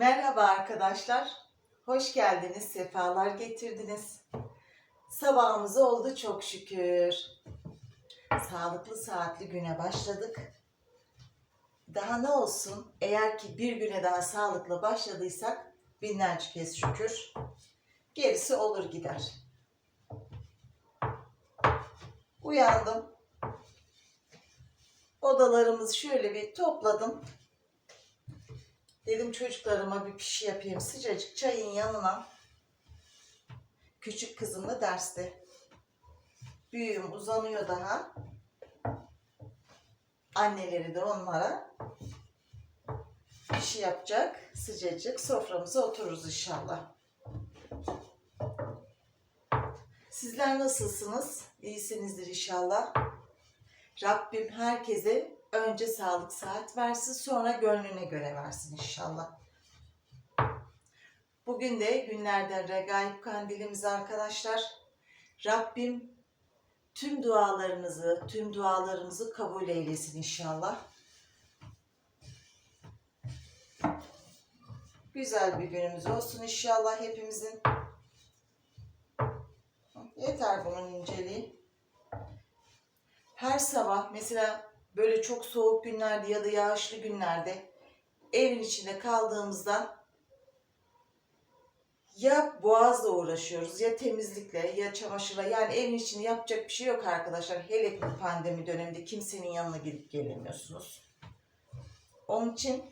Merhaba arkadaşlar. Hoş geldiniz, sefalar getirdiniz. Sabahımız oldu çok şükür. Sağlıklı saatli güne başladık. Daha ne olsun? Eğer ki bir güne daha sağlıklı başladıysak binlerce kez şükür. Gerisi olur gider. Uyandım. Odalarımızı şöyle bir topladım. Dedim çocuklarıma bir pişi yapayım. Sıcacık çayın yanına. Küçük kızım da derste. Büyüğüm uzanıyor daha. Anneleri de onlara pişi yapacak. Sıcacık soframıza otururuz inşallah. Sizler nasılsınız? İyisinizdir inşallah. Rabbim herkese önce sağlık saat versin sonra gönlüne göre versin inşallah. Bugün de günlerden regaib kandilimiz arkadaşlar. Rabbim tüm dualarınızı, tüm dualarımızı kabul eylesin inşallah. Güzel bir günümüz olsun inşallah hepimizin. Yeter bunun inceliği. Her sabah mesela böyle çok soğuk günlerde ya da yağışlı günlerde evin içinde kaldığımızda ya boğazla uğraşıyoruz ya temizlikle ya çamaşırla yani evin içinde yapacak bir şey yok arkadaşlar. Hele bu pandemi döneminde kimsenin yanına gidip gelemiyorsunuz. Onun için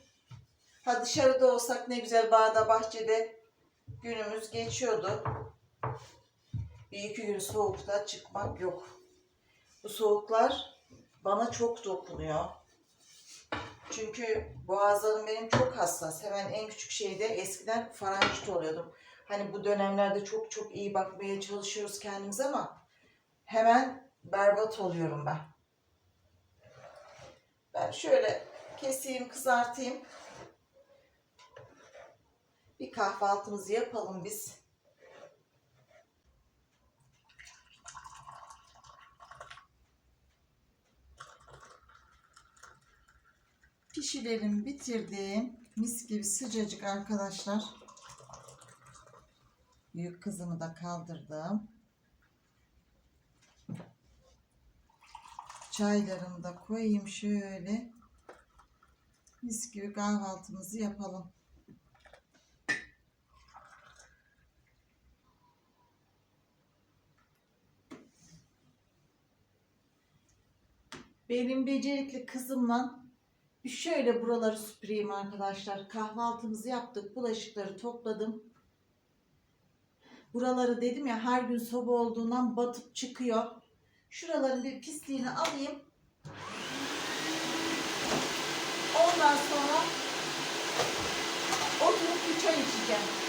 ha dışarıda olsak ne güzel bağda bahçede günümüz geçiyordu. Bir iki gün soğukta çıkmak yok. Bu soğuklar bana çok dokunuyor. Çünkü boğazlarım benim çok hassas. Hemen en küçük şeyde eskiden faranjit oluyordum. Hani bu dönemlerde çok çok iyi bakmaya çalışıyoruz kendimize ama hemen berbat oluyorum ben. Ben şöyle keseyim, kızartayım. Bir kahvaltımızı yapalım biz. Pişilerimi bitirdim. Mis gibi sıcacık arkadaşlar. Büyük kızımı da kaldırdım. Çaylarımı da koyayım şöyle. Mis gibi kahvaltımızı yapalım. Benim becerikli kızımla şöyle buraları süpüreyim arkadaşlar. Kahvaltımızı yaptık. Bulaşıkları topladım. Buraları dedim ya her gün soba olduğundan batıp çıkıyor. Şuraların bir pisliğini alayım. Ondan sonra oturup bir çay içeceğim.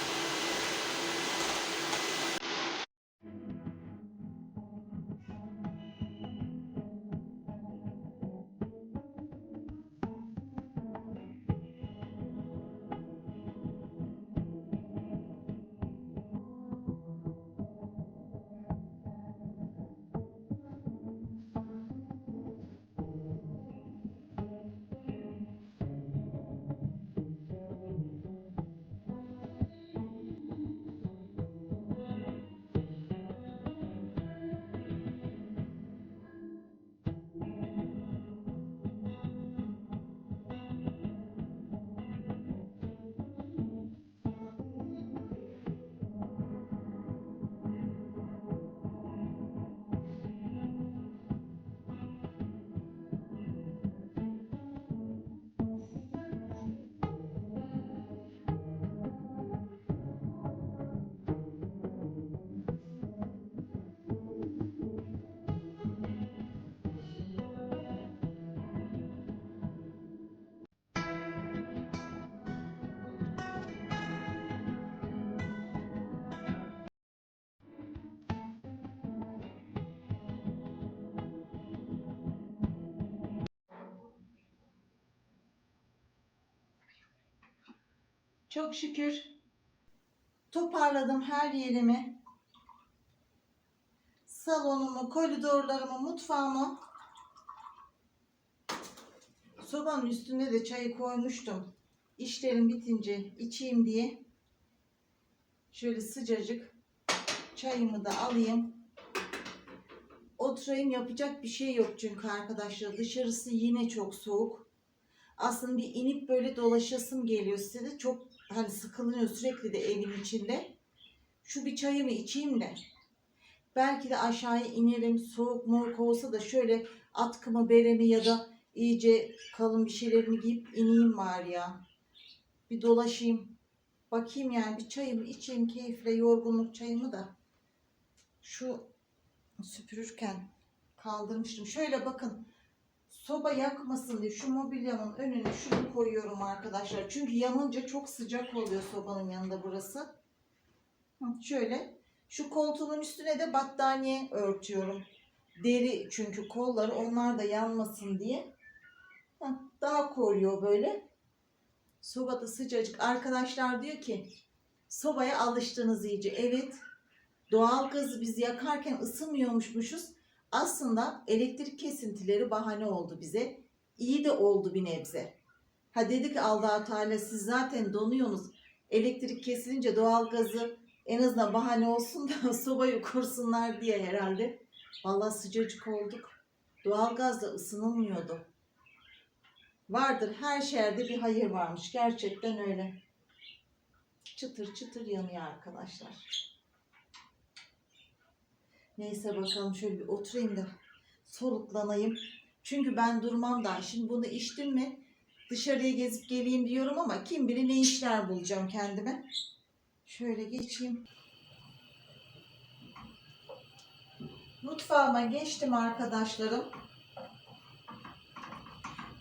Çok şükür toparladım her yerimi. Salonumu, koridorlarımı, mutfağımı. Sobanın üstünde de çayı koymuştum. işlerim bitince içeyim diye şöyle sıcacık çayımı da alayım. Oturayım yapacak bir şey yok çünkü arkadaşlar dışarısı yine çok soğuk. Aslında bir inip böyle dolaşasım geliyor size de çok hani sıkılıyor sürekli de evin içinde. Şu bir çayımı içeyim de belki de aşağıya inerim soğuk moruk olsa da şöyle atkımı beremi ya da iyice kalın bir şeylerimi giyip ineyim var ya. Bir dolaşayım. Bakayım yani bir çayımı içeyim keyifle yorgunluk çayımı da. Şu süpürürken kaldırmıştım. Şöyle bakın. Soba yakmasın diye şu mobilyamın önüne şunu koyuyorum arkadaşlar. Çünkü yanınca çok sıcak oluyor sobanın yanında burası. Şöyle. Şu koltuğun üstüne de battaniye örtüyorum. Deri çünkü kolları onlar da yanmasın diye. Daha koruyor böyle. Sobada sıcacık. Arkadaşlar diyor ki sobaya alıştınız iyice. Evet. Doğal gazı biz yakarken ısınmıyormuşmuşuz. Aslında elektrik kesintileri bahane oldu bize. İyi de oldu bir nebze. Ha dedik Allah Teala siz zaten donuyorsunuz. Elektrik kesilince doğal gazı en azından bahane olsun da sobayı kursunlar diye herhalde. Vallahi sıcacık olduk. Doğal gazla ısınılmıyordu. Vardır her şerde bir hayır varmış. Gerçekten öyle. Çıtır çıtır yanıyor arkadaşlar. Neyse bakalım şöyle bir oturayım da soluklanayım. Çünkü ben durmam da şimdi bunu içtim mi dışarıya gezip geleyim diyorum ama kim bilir ne işler bulacağım kendime. Şöyle geçeyim. Mutfağıma geçtim arkadaşlarım.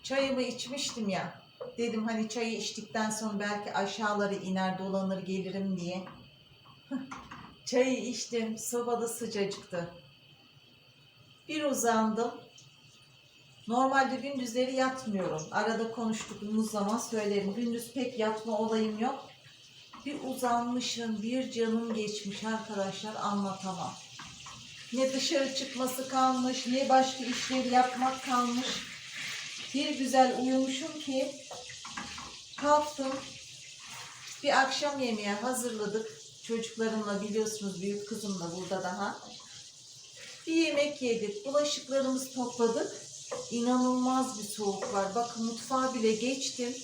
Çayımı içmiştim ya. Dedim hani çayı içtikten sonra belki aşağıları iner dolanır gelirim diye. Çayı içtim. Sobada sıcacıktı. Bir uzandım. Normalde gündüzleri yatmıyorum. Arada konuştuğumuz zaman söylerim. Gündüz pek yatma olayım yok. Bir uzanmışım, bir canım geçmiş arkadaşlar anlatamam. Ne dışarı çıkması kalmış, ne başka işleri yapmak kalmış. Bir güzel uyumuşum ki kalktım. Bir akşam yemeği hazırladık. Çocuklarımla biliyorsunuz büyük kızım da burada daha. Bir yemek yedik. Bulaşıklarımızı topladık. İnanılmaz bir soğuk var. Bakın mutfağa bile geçtim.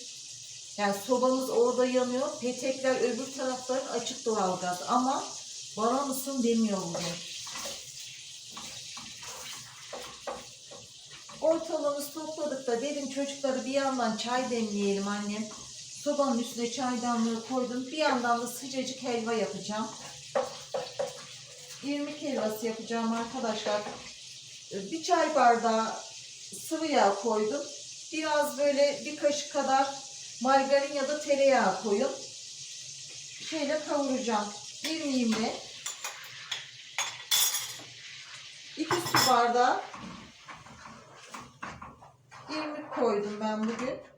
Yani sobamız orada yanıyor. Petekler öbür tarafların açık doğalgaz. Ama bana mısın demiyor bugün. Ortalığımızı topladık da dedim çocukları bir yandan çay demleyelim annem. Sobanın üstüne çaydanlığı koydum. Bir yandan da sıcacık helva yapacağım. İrmik helvası yapacağım arkadaşlar. Ee, Bir çay bardağı sıvı yağ koydum. Biraz böyle bir kaşık kadar margarin ya da tereyağı koyun. Şeyle kavuracağım. İrmiğimle iki su bardağı irmik koydum ben bugün.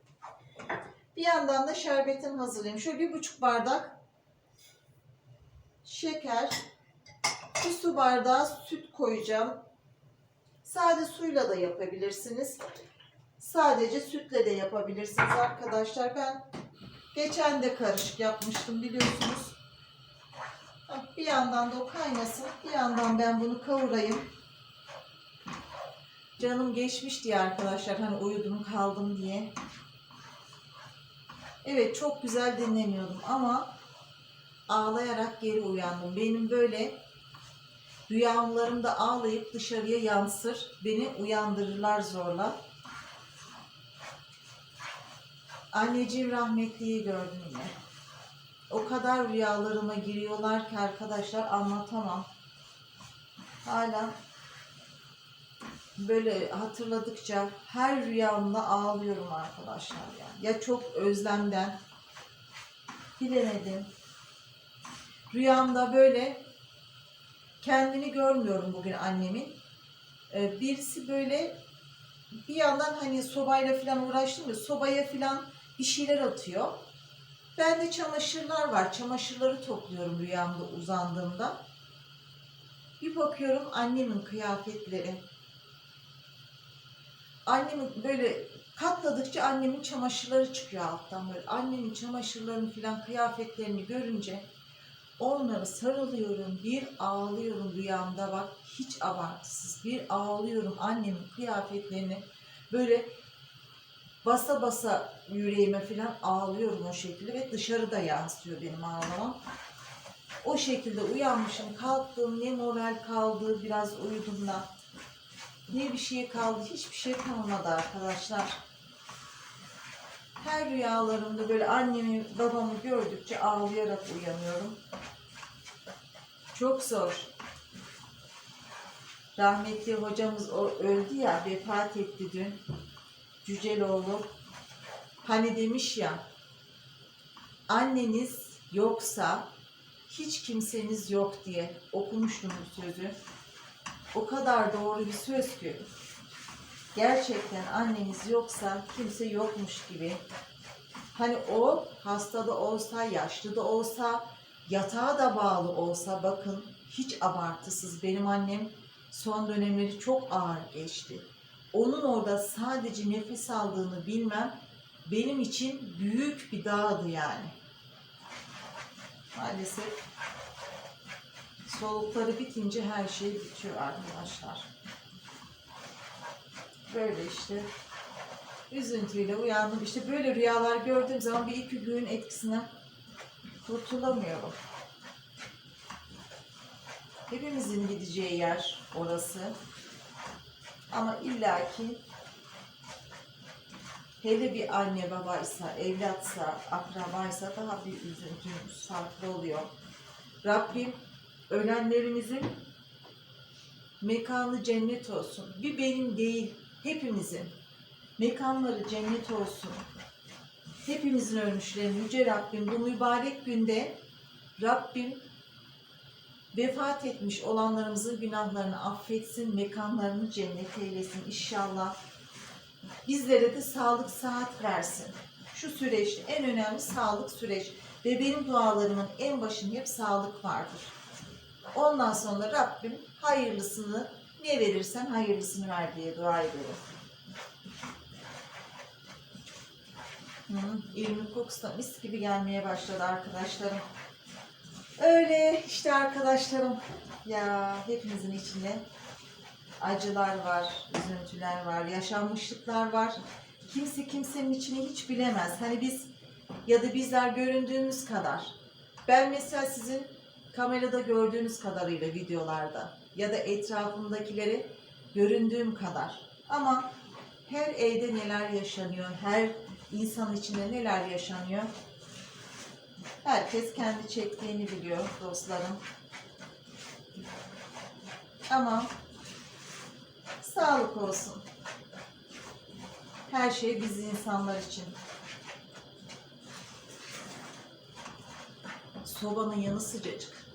Bir yandan da şerbetimi hazırlayayım. Şöyle bir buçuk bardak şeker, bir su bardağı süt koyacağım. Sade suyla da yapabilirsiniz. Sadece sütle de yapabilirsiniz arkadaşlar. Ben geçen de karışık yapmıştım biliyorsunuz. Heh, Bir yandan da o kaynasın. Bir yandan ben bunu kavurayım. Canım geçmiş diye arkadaşlar. Hani uyudum kaldım diye. Evet çok güzel dinleniyordum ama ağlayarak geri uyandım. Benim böyle rüyalarımda ağlayıp dışarıya yansır. Beni uyandırırlar zorla. Anneciğim rahmetliyi gördüm yine. O kadar rüyalarıma giriyorlar ki arkadaşlar anlatamam. Hala böyle hatırladıkça her rüyamda ağlıyorum arkadaşlar ya. Ya çok özlemden bilemedim. Rüyamda böyle kendini görmüyorum bugün annemin. Ee, birisi böyle bir yandan hani sobayla falan uğraştım ya sobaya falan bir şeyler atıyor. Ben de çamaşırlar var. Çamaşırları topluyorum rüyamda uzandığımda. Bir bakıyorum annemin kıyafetleri. Annemin böyle Katladıkça annemin çamaşırları çıkıyor alttan böyle. Annemin çamaşırlarını filan kıyafetlerini görünce onları sarılıyorum. Bir ağlıyorum rüyamda bak. Hiç abartısız. Bir ağlıyorum annemin kıyafetlerini böyle basa basa yüreğime filan ağlıyorum o şekilde ve dışarıda yansıyor benim ağlamam. O şekilde uyanmışım, kalktım, ne moral kaldı, biraz uyudum da. Ne bir şey kaldı, hiçbir şey kalmadı arkadaşlar. Her rüyalarımda böyle annemi, babamı gördükçe ağlayarak uyanıyorum. Çok zor. Rahmetli hocamız öldü ya, vefat etti dün. Cüceloğlu. Hani demiş ya, anneniz yoksa hiç kimseniz yok diye okumuştum bu sözü. O kadar doğru bir söz ki. Gerçekten anneniz yoksa kimse yokmuş gibi. Hani o hastada olsa, yaşlı da olsa, yatağa da bağlı olsa bakın hiç abartısız. Benim annem son dönemleri çok ağır geçti. Onun orada sadece nefes aldığını bilmem benim için büyük bir dağdı yani. Maalesef solukları bitince her şey bitiyor arkadaşlar. Böyle işte üzüntüyle uyandım. İşte böyle rüyalar gördüğüm zaman bir iki gün etkisinden kurtulamıyorum. Hepimizin gideceği yer orası. Ama illaki hele bir anne babaysa, evlatsa, akrabaysa daha bir üzüntümüz farklı oluyor. Rabbim ölenlerimizin mekanı cennet olsun. Bir benim değil, hepimizin mekanları cennet olsun. Hepimizin ölmüşlerin Yüce Rabbim bu mübarek günde Rabbim vefat etmiş olanlarımızın günahlarını affetsin, mekanlarını cennet eylesin inşallah. Bizlere de sağlık saat versin. Şu süreç en önemli sağlık süreç ve benim dualarımın en başında hep sağlık vardır. Ondan sonra Rabbim hayırlısını ne verirsen hayırlısını ver diye dua ederim. Hı, ilmin kokusu da mis gibi gelmeye başladı arkadaşlarım. Öyle işte arkadaşlarım. Ya hepimizin içinde acılar var, üzüntüler var, yaşanmışlıklar var. Kimse kimsenin içini hiç bilemez. Hani biz ya da bizler göründüğümüz kadar. Ben mesela sizin kamerada gördüğünüz kadarıyla videolarda ya da etrafımdakileri göründüğüm kadar. Ama her evde neler yaşanıyor, her insan içinde neler yaşanıyor Herkes kendi çektiğini biliyor dostlarım. Ama sağlık olsun. Her şey biz insanlar için. Sobanın yanı sıcacık.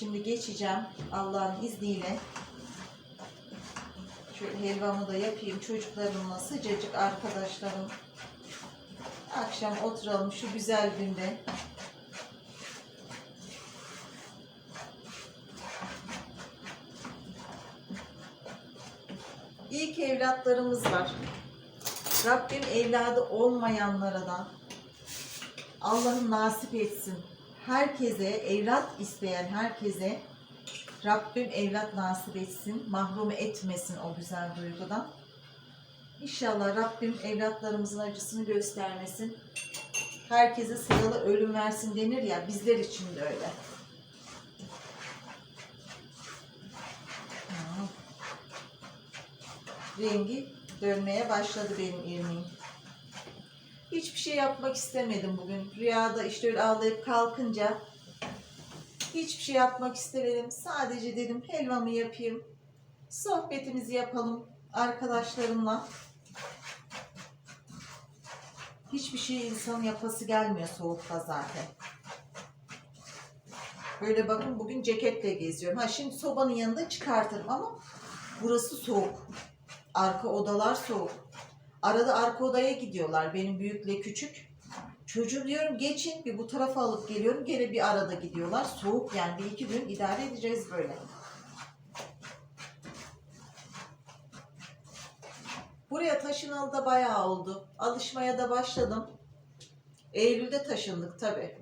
Şimdi geçeceğim Allah'ın izniyle. Şöyle helvamı da yapayım çocuklarımla sıcacık arkadaşlarım. Akşam oturalım şu güzel günde. İyi ki evlatlarımız var. Rabbim evladı olmayanlara da Allah'ım nasip etsin. Herkese, evlat isteyen herkese Rabbim evlat nasip etsin. Mahrum etmesin o güzel duygudan. İnşallah Rabbim evlatlarımızın acısını göstermesin. Herkese sıralı ölüm versin denir ya bizler için de öyle. Rengi dönmeye başladı benim irmiğim. Hiçbir şey yapmak istemedim bugün. Rüyada işte öyle ağlayıp kalkınca hiçbir şey yapmak istemedim. Sadece dedim helvamı yapayım. Sohbetimizi yapalım arkadaşlarımla. Hiçbir şey insanın yapası gelmiyor soğukta zaten. Böyle bakın bugün ceketle geziyorum. Ha şimdi sobanın yanında çıkartırım ama burası soğuk. Arka odalar soğuk. Arada arka odaya gidiyorlar benim büyükle küçük. Çocuğum diyorum geçin bir bu tarafa alıp geliyorum. Gene bir arada gidiyorlar. Soğuk yani bir iki gün idare edeceğiz böyle. Buraya taşınalı da bayağı oldu. Alışmaya da başladım. Eylül'de taşındık tabii.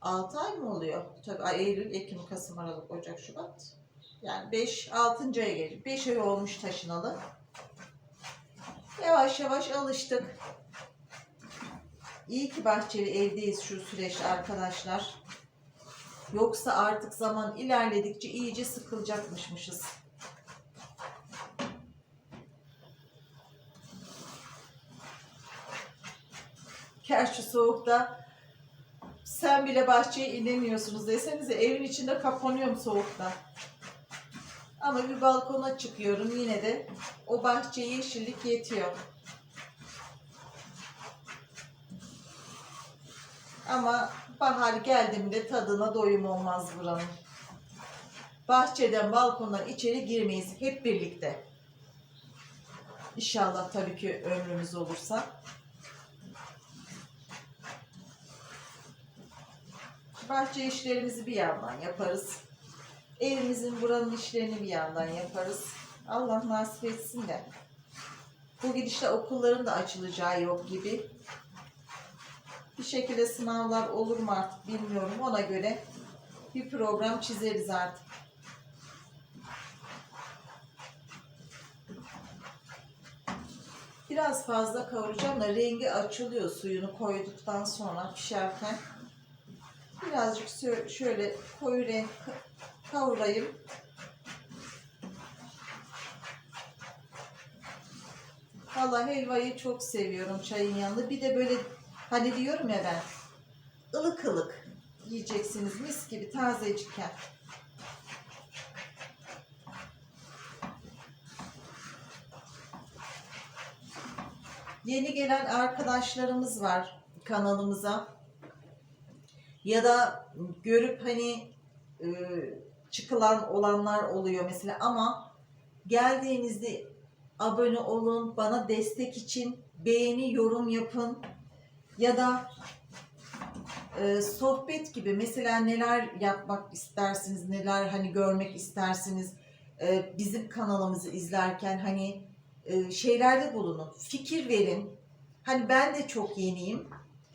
6 ay mı oluyor? Tabii ay, Eylül, Ekim, Kasım, Aralık, Ocak, Şubat. Yani 5, 6. aya geliyor. 5 ay olmuş taşınalı. Yavaş yavaş alıştık. İyi ki bahçeli evdeyiz şu süreçte arkadaşlar. Yoksa artık zaman ilerledikçe iyice sıkılacakmışmışız. Gerçi soğukta sen bile bahçeye inemiyorsunuz desenize evin içinde kapanıyorum soğukta. Ama bir balkona çıkıyorum yine de o bahçeye yeşillik yetiyor. Ama bahar geldiğinde tadına doyum olmaz buranın. Bahçeden, balkondan içeri girmeyiz hep birlikte. İnşallah tabii ki ömrümüz olursa. Bahçe işlerimizi bir yandan yaparız. Evimizin buranın işlerini bir yandan yaparız. Allah nasip etsin de. Bu gidişle okulların da açılacağı yok gibi. Bir şekilde sınavlar olur mu artık bilmiyorum. Ona göre bir program çizeriz artık. Biraz fazla kavuracağım da rengi açılıyor suyunu koyduktan sonra pişerken. Birazcık şöyle koyu renk kavurayım. Vallahi helvayı çok seviyorum çayın yanında. Bir de böyle hani diyorum ya ben ılık ılık yiyeceksiniz mis gibi tazecikken. Yeni gelen arkadaşlarımız var kanalımıza. Ya da görüp hani e, çıkılan olanlar oluyor mesela ama geldiğinizde abone olun, bana destek için beğeni, yorum yapın ya da e, sohbet gibi mesela neler yapmak istersiniz, neler hani görmek istersiniz e, bizim kanalımızı izlerken hani e, şeylerde bulunun, fikir verin. Hani ben de çok yeniyim.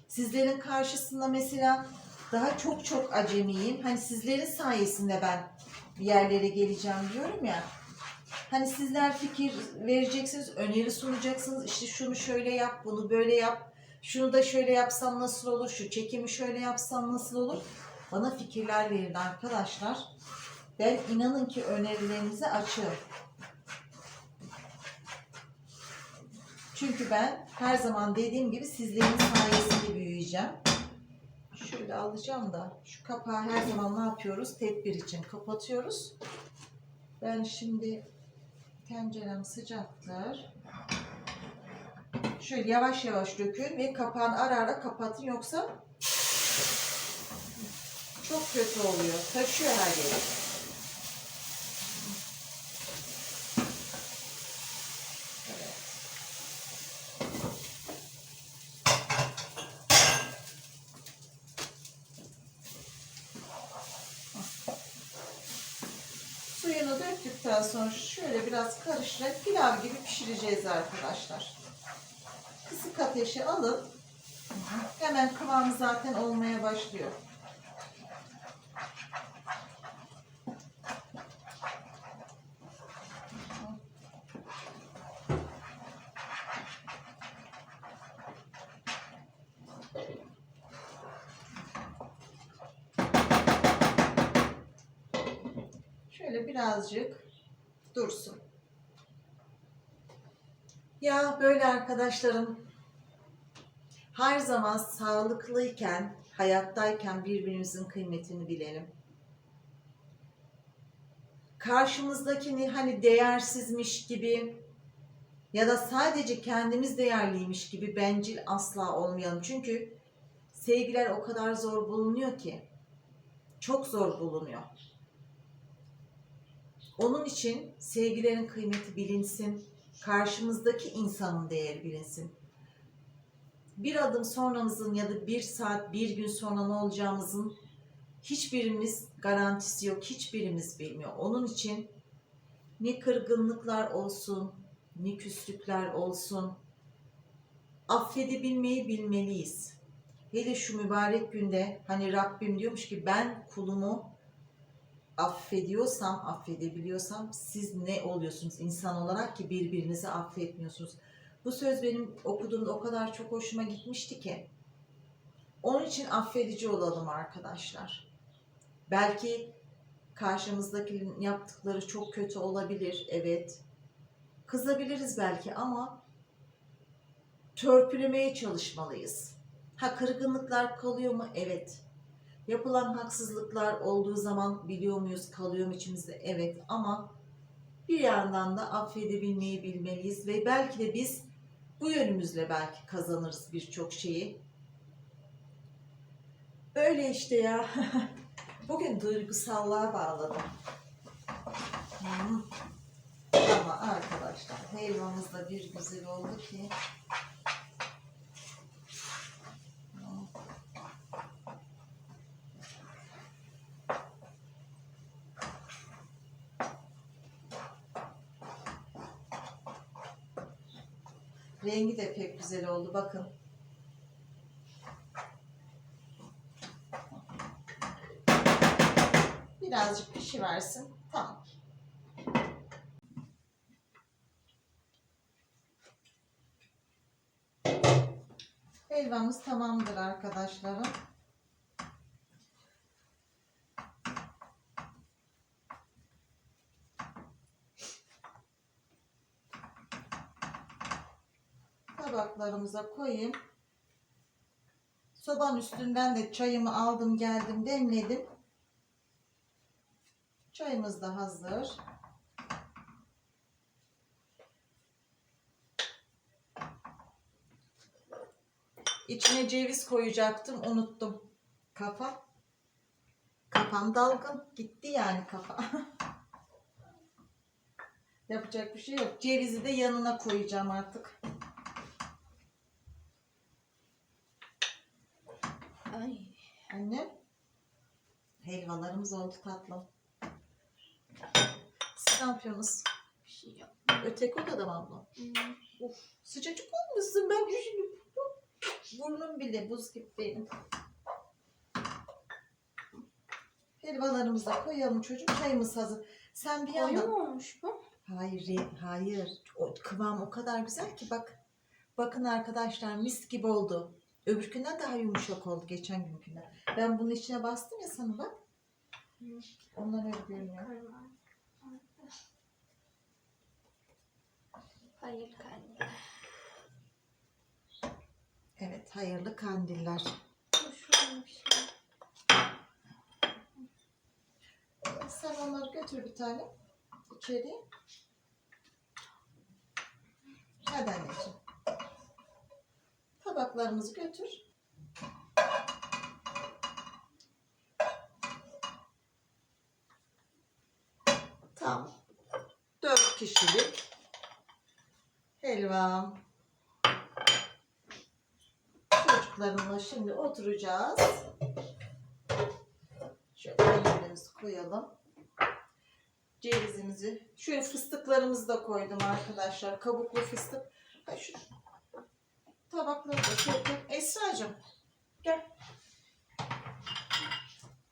Sizlerin karşısında mesela daha çok çok acemiyim. Hani sizlerin sayesinde ben bir yerlere geleceğim diyorum ya. Hani sizler fikir vereceksiniz, öneri sunacaksınız. İşte şunu şöyle yap, bunu böyle yap. Şunu da şöyle yapsam nasıl olur? Şu çekimi şöyle yapsam nasıl olur? Bana fikirler verin arkadaşlar. Ben inanın ki önerilerinize açığım. Çünkü ben her zaman dediğim gibi sizlerin sayesinde büyüyeceğim. Şöyle alacağım da şu kapağı her zaman ne yapıyoruz? Tedbir için kapatıyoruz. Ben şimdi tencerem sıcaktır. Şöyle yavaş yavaş dökün ve kapağını ara ara kapatın yoksa çok kötü oluyor. Taşıyor her yere. Evet. Suyunu döktükten sonra şöyle biraz karıştırarak pilav gibi pişireceğiz arkadaşlar. Kısık ateşe alın. Hemen kıvamı zaten olmaya başlıyor. Şöyle birazcık dursun. Ya böyle arkadaşlarım her zaman sağlıklıyken, hayattayken birbirimizin kıymetini bilelim. Karşımızdakini hani değersizmiş gibi ya da sadece kendimiz değerliymiş gibi bencil asla olmayalım. Çünkü sevgiler o kadar zor bulunuyor ki. Çok zor bulunuyor. Onun için sevgilerin kıymeti bilinsin. Karşımızdaki insanın değeri bilinsin. Bir adım sonramızın ya da bir saat, bir gün sonra ne olacağımızın hiçbirimiz garantisi yok. Hiçbirimiz bilmiyor. Onun için ne kırgınlıklar olsun, ne küslükler olsun. Affedebilmeyi bilmeliyiz. Hele şu mübarek günde hani Rabbim diyormuş ki ben kulumu affediyorsam, affedebiliyorsam siz ne oluyorsunuz insan olarak ki birbirinizi affetmiyorsunuz. Bu söz benim okuduğumda o kadar çok hoşuma gitmişti ki. Onun için affedici olalım arkadaşlar. Belki karşımızdakinin yaptıkları çok kötü olabilir, evet. Kızabiliriz belki ama törpülemeye çalışmalıyız. Ha kırgınlıklar kalıyor mu? Evet. Yapılan haksızlıklar olduğu zaman biliyor muyuz, kalıyor mu içimizde? Evet ama bir yandan da affedebilmeyi bilmeliyiz ve belki de biz bu yönümüzle belki kazanırız birçok şeyi. Öyle işte ya. Bugün duygusallığa bağladım. Ama arkadaşlar helvamız da bir güzel oldu ki. Hmm. Rengi de pek güzel oldu bakın. Birazcık pişiversin. Tamam. Helvamız tamamdır arkadaşlarım. Tabaklarımıza koyayım. Sobanın üstünden de çayımı aldım geldim demledim. Çayımız da hazır. İçine ceviz koyacaktım, unuttum. Kafa. Kafam dalgın. Gitti yani kafa. Yapacak bir şey yok. Cevizi de yanına koyacağım artık. Ay. Annem. Helvalarımız oldu tatlım. Siz ne yapıyorsunuz? Bir şey yok. Öteki odada mı abla? Hmm. Of, sıcacık olmuşsun ben üşüdüm. Burnum bile buz gibi benim. Helvalarımızı da koyalım çocuğum. Çayımız hazır. Sen bir Koyu yandan... mu olmuş bu? Hayır, hayır. O kıvam o kadar güzel ki bak. Bakın arkadaşlar mis gibi oldu. Öbürkünden daha yumuşak oldu geçen günkünden. Ben bunun içine bastım ya sana bak. Ondan öyle görünüyor. Hayır kanka. Evet, hayırlı kandiller. Sen onları götür bir tane içeri. Hadi anneciğim. Tabaklarımızı götür. Tam dört kişilik helvam. Çocuklarımla şimdi oturacağız. Şöyle peynirimizi koyalım. Cevizimizi, şöyle fıstıklarımızı da koydum arkadaşlar. Kabuklu fıstık. Ha şu tabakları da şöyle koy. Esra'cığım gel.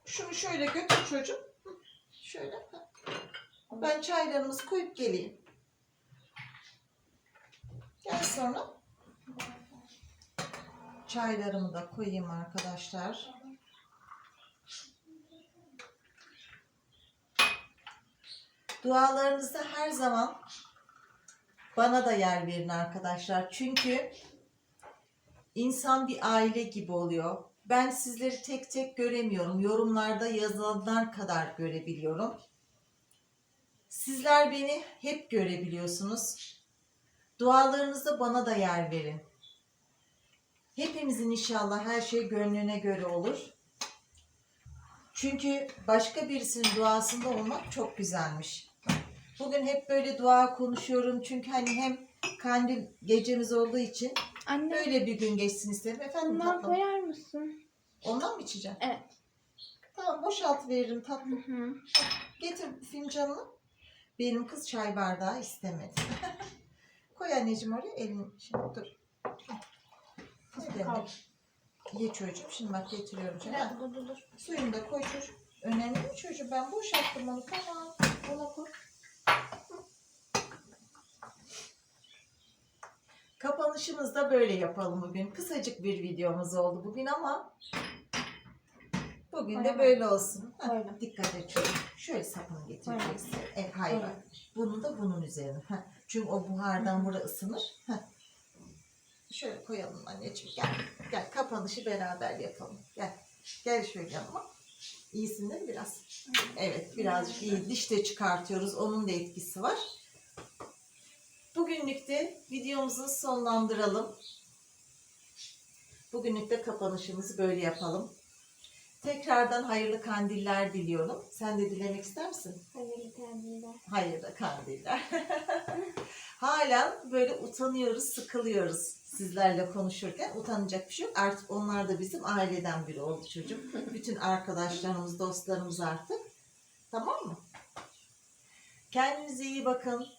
Şunu şöyle götür çocuğum. Şöyle. Ben çaylarımızı koyup geleyim. Gel sonra. Çaylarımı da koyayım arkadaşlar. Dualarınızda her zaman bana da yer verin arkadaşlar. Çünkü insan bir aile gibi oluyor. Ben sizleri tek tek göremiyorum. Yorumlarda yazılanlar kadar görebiliyorum. Sizler beni hep görebiliyorsunuz. Dualarınızda bana da yer verin. Hepimizin inşallah her şey gönlüne göre olur. Çünkü başka birisinin duasında olmak çok güzelmiş. Bugün hep böyle dua konuşuyorum çünkü hani hem kandil gecemiz olduğu için Anne böyle bir gün geçsin istedim. Efendim bundan tatlım. koyar mısın? Ondan mı içeceğim? Evet. Tamam boşalt veririm Hı tatlım. hı. Getir fincanını. Benim kız çay bardağı istemedi. Koy anneciğim oraya elini şimdi dur. Hadi. Ye çocuğum şimdi bak getiriyorum canım. Ha, Dur dur dur. Suyunu da koy çocuğum. Önemli mi çocuğum? Ben boşalttım onu. Tamam. Ona koy. Kapanışımızı da böyle yapalım bugün. Kısacık bir videomuz oldu bugün ama bugün de Aynen. böyle olsun. Ha, Böyle. dikkat et çocuğum. Şöyle sapını getireceksin. Evet, hayır Böyle. bak. Bunu da bunun üzerine. Ha, çünkü o buhardan burada ısınır. Ha. Şöyle koyalım anneciğim. Gel. Gel kapanışı beraber yapalım. Gel. Gel şöyle yanıma. İyisin değil mi biraz? Evet birazcık iyi. Diş de çıkartıyoruz. Onun da etkisi var. Bugünlük de videomuzu sonlandıralım. Bugünlük de kapanışımızı böyle yapalım. Tekrardan hayırlı kandiller diliyorum. Sen de dilemek ister misin? Hayırlı kandiller. Hayırlı kandiller. Hala böyle utanıyoruz, sıkılıyoruz sizlerle konuşurken. Utanacak bir şey yok. Artık onlar da bizim aileden biri oldu çocuğum. Bütün arkadaşlarımız, dostlarımız artık. Tamam mı? Kendinize iyi bakın.